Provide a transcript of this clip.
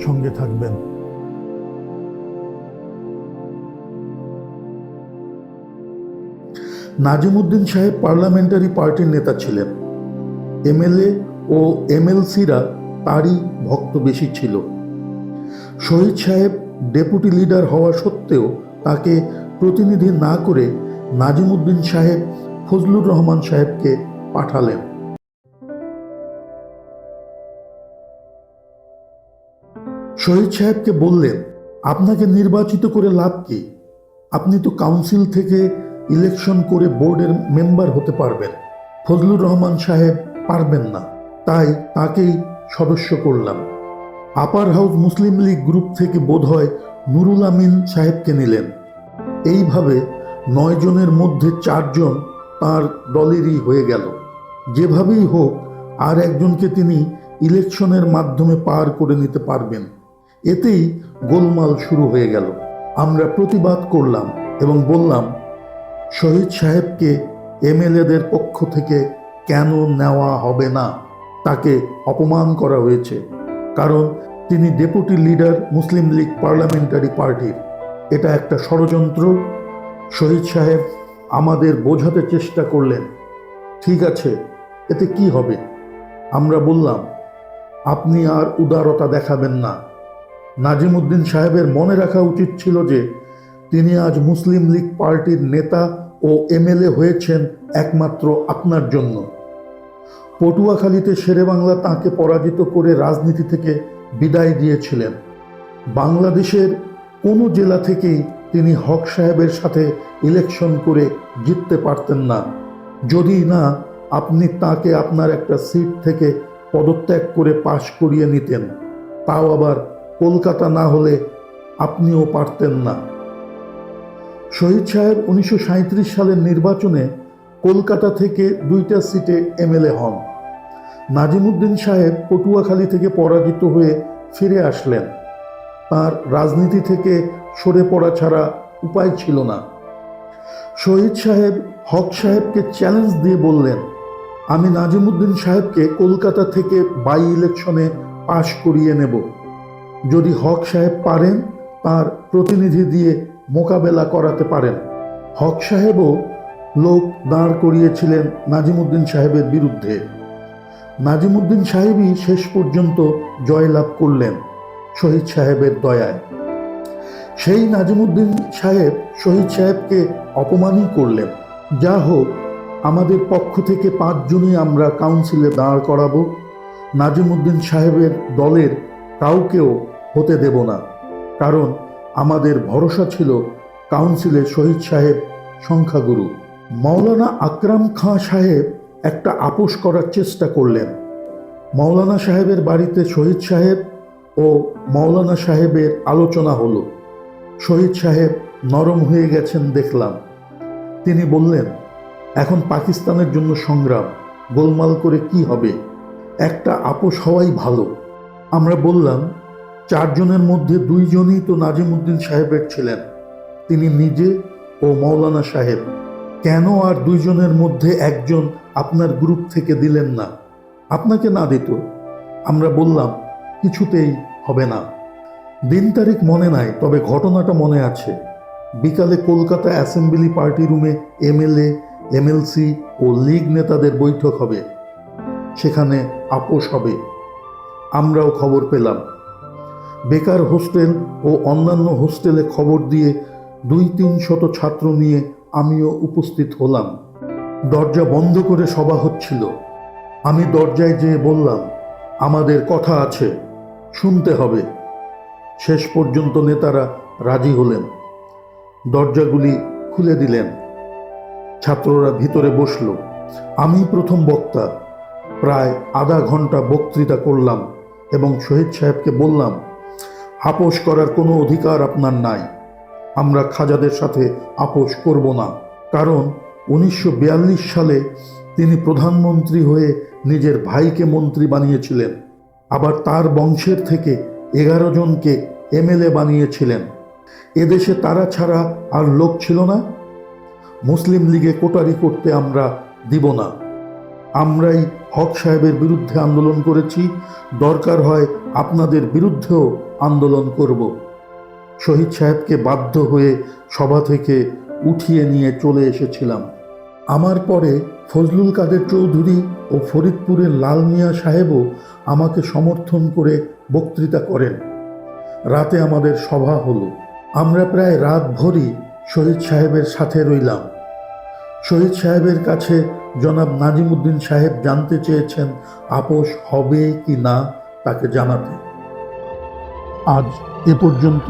সঙ্গে থাকবেন। নাজিমুদ্দিন সাহেব পার্লামেন্টারি পার্টির নেতা ছিলেন। এমএলএ ও এমএলসিরা তারই ভক্ত বেশি ছিল। শহীদ সাহেব ডেপুটি লিডার হওয়া সত্ত্বেও তাকে প্রতিনিধি না করে নাজিমুদ্দিন সাহেব ফজলুর রহমান সাহেবকে পাঠালেন। শহীদ সাহেবকে বললেন, আপনাকে নির্বাচিত করে লাভ কি? আপনি তো কাউন্সিল থেকে ইলেকশন করে বোর্ডের মেম্বার হতে পারবেন। ফজলুর রহমান সাহেব পারবেন না। তাই তাকেই সদস্য করলাম। Upper house Muslim League group থেকে বোধহয় নুরুল আমিন সাহেবকে নিলেন। এইভাবে নয় জনের মধ্যে চারজন তার দলেরই হয়ে গেল। যেভাবেই হোক, আর একজনকে তিনি ইলেকশনের মাধ্যমে পার করে নিতে পারবেন। এতেই গোলমাল শুরু হয়ে গেল। আমরা প্রতিবাদ করলাম এবং বললাম, শহীদ সাহেবকে এমএলএদের পক্ষ থেকে কেন নেওয়া হবে না? তাকে অপমান করা হয়েছে। কারণ তিনি deputy leader Muslim League parliamentary পার্টির। এটা একটা ষড়যন্ত্র। শহীদ সাহেব আমাদের বোঝাতে চেষ্টা করলেন। ঠিক আছে, এতে কি হবে? আমরা বললাম, আপনি আর উদারতা দেখাবেন না। নাজিমুদ্দিন সাহেবের মনে রাখা উচিত ছিল যে, তিনি আজ মুসলিম লীগ পার্টির নেতা ও এমএলএ হয়েছেন একমাত্র আপনার জন্য। পটুয়াখালীতে শেরেবাংলা তাঁকে পরাজিত করে রাজনীতি থেকে বিদায় দিয়েছিলেন। বাংলাদেশের কোনো জেলা থেকেই তিনি হক সাহেবের সাথে ইলেকশন করে জিততে পারতেন না। যদি না, আপনি তাকে আপনার একটা সিট থেকে পদত্যাগ করে পাশ করিয়ে নিতেন। তাও আবার কলকাতা না হলে আপনিও পারতেন না। শহীদ সাহেব উনিশশো সাঁইত্রিশ সালের নির্বাচনে কলকাতা থেকে দুইটা সিটে এমএলএ হন। নাজিমুদ্দিন সাহেব পটুয়াখালী থেকে পরাজিত হয়ে ফিরে আসলেন। তার রাজনীতি থেকে সরে পড়া ছাড়া উপায় ছিল না। শহীদ সাহেব হক সাহেবকে চ্যালেঞ্জ দিয়ে বললেন, আমি নাজিমুদ্দিন সাহেবকে কলকাতা থেকে বাই ইলেকশনে পাশ করিয়ে নেব। যদি হক সাহেব পারেন, তার প্রতিনিধি দিয়ে মোকাবেলা করাতে পারেন। হক সাহেবও লোক দাঁড় করিয়েছিলেন নাজিমুদ্দিন সাহেবের বিরুদ্ধে। নাজিমুদ্দিন সাহেবই শেষ পর্যন্ত জয়লাভ করলেন শহীদ সাহেবের দয়ায়। সেই নাজিমুদ্দিন সাহেব শহীদ সাহেবকে অপমানই করলেন। যা হোক, আমাদের পক্ষ থেকে পাঁচজনই আমরা কাউন্সিলে দাঁড় করাবো। নাজিমুদ্দিন সাহেবের দলের কাউকেও হতে দেব না। কারণ আমাদের ভরসা ছিল কাউন্সিলের শহীদ সাহেব, সংখ্যাগুরু। মাওলানা আকরাম খাঁ সাহেব একটা আপোষ করার চেষ্টা করলেন। মাওলানা সাহেবের বাড়িতে শহীদ সাহেব ও মাওলানা সাহেবের আলোচনা হলো। শহীদ সাহেব নরম হয়ে গেছেন দেখলাম। তিনি বললেন, এখন পাকিস্তানের জন্য সংগ্রাম, গোলমাল করে কি হবে? একটা আপোষ হওয়াই ভালো। আমরা বললাম চারজনের মধ্যে দুইজনই তো নাজিমুদ্দিন সাহেবের ছিলেন। তিনি নিজে ও মৌলানা সাহেব। কেন আর দুইজনের মধ্যে একজন আপনার গ্রুপ থেকে দিলেন না? আপনাকে না দিত। আমরা বললাম, কিছুতেই হবে না। দিন তারিখ মনে নাই, তবে ঘটনাটা মনে আছে। বিকালে কলকাতা অ্যাসেম্বলি পার্টি রুমে এমএলএ, এমএলসি ও লীগ নেতাদের বৈঠক হবে। সেখানে আপোষ হবে। আমরাও খবর পেলাম। বেকার হোস্টেল ও অন্যান্য হোস্টেলে খবর দিয়ে দুই তিন শত ছাত্র নিয়ে আমিও উপস্থিত হলাম। দরজা বন্ধ করে সভা হচ্ছিল। আমি দরজায় যেয়ে বললাম, আমাদের কথা আছে, শুনতে হবে। শেষ পর্যন্ত নেতারা রাজি হলেন। দরজাগুলি খুলে দিলেন। ছাত্ররা ভিতরে বসল। আমি প্রথম বক্তা। প্রায় আধা ঘণ্টা বক্তৃতা করলাম এবং শহীদ সাহেবকে বললাম আপোষ করার কোনো অধিকার আপনার নাই। আমরা খাজাদের সাথে আপোষ করব না। কারণ উনিশশো বিয়াল্লিশ সালে তিনি প্রধানমন্ত্রী হয়ে নিজের ভাইকে মন্ত্রী বানিয়েছিলেন। আবার তার বংশের থেকে এগারো জনকে এমএলএ বানিয়েছিলেন। এদেশে তারা ছাড়া আর লোক ছিল না। মুসলিম লীগে কোটারি করতে আমরা দিব না। আমরাই হক সাহেবের বিরুদ্ধে আন্দোলন করেছি। দরকার হয় আপনাদের বিরুদ্ধেও আন্দোলন করব। শহীদ সাহেবকে বাধ্য হয়ে সভা থেকে উঠিয়ে নিয়ে চলে এসেছিলাম। আমার পরে ফজলুল কাদের চৌধুরী ও ফরিদপুরের লাল মিয়া সাহেবও আমাকে সমর্থন করে বক্তৃতা করেন। রাতে আমাদের সভা হলো। আমরা প্রায় রাত ভরই শহীদ সাহেবের সাথে রইলাম। শহীদ সাহেবের কাছে জনাব নাজিমুদ্দিন সাহেব জানতে চেয়েছেন, আপোষ হবে কি না? তাকে জানাতে। আজ এ পর্যন্ত।